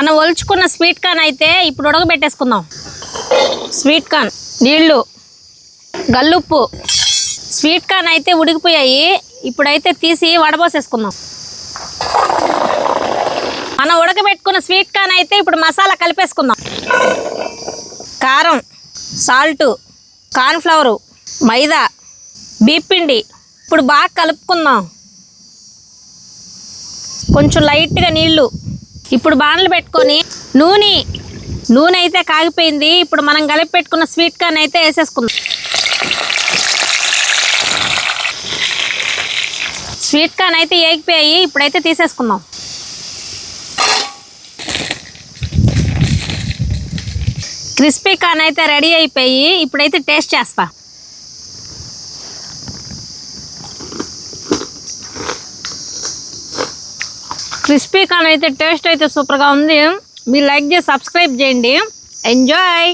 మనం ఒలుచుకున్న sweet corn అయితే ఇప్పుడు ఉడకబెట్టేసుకుందాం. స్వీట్ కార్న్ నీళ్ళు గల్లుప్పు. స్వీట్ కార్న్ అయితే ఉడికిపోయాయి. ఇప్పుడైతే తీసి వడబోసేసుకుందాం. మనం ఉడకబెట్టుకున్న స్వీట్ కార్న్ అయితే ఇప్పుడు మసాలా కలిపేసుకుందాం. కారం సాల్టు కార్న్ఫ్లవరు మైదా బీపిండి ఇప్పుడు బాగా కలుపుకుందాం. కొంచెం లైట్గా నీళ్ళు ఇప్పుడు బాణలు పెట్టుకొని నూనె నూనె అయితే కాగిపోయింది. ఇప్పుడు మనం కలిపి పెట్టుకున్న స్వీట్ కార్న్ అయితే వేసేసుకుందాం. స్వీట్ కార్న్ అయితే ఏగిపోయాయి. ఇప్పుడైతే తీసేసుకుందాం. క్రిస్పీ కార్న్ అయితే రెడీ అయిపోయి ఇప్పుడైతే టేస్ట్ చేస్తా. క్రిస్పీ కార్న్ అయితే టేస్ట్ అయితే సూపర్గా ఉంది. మీరు లైక్ చేసి సబ్స్క్రైబ్ చేయండి. ఎంజాయ్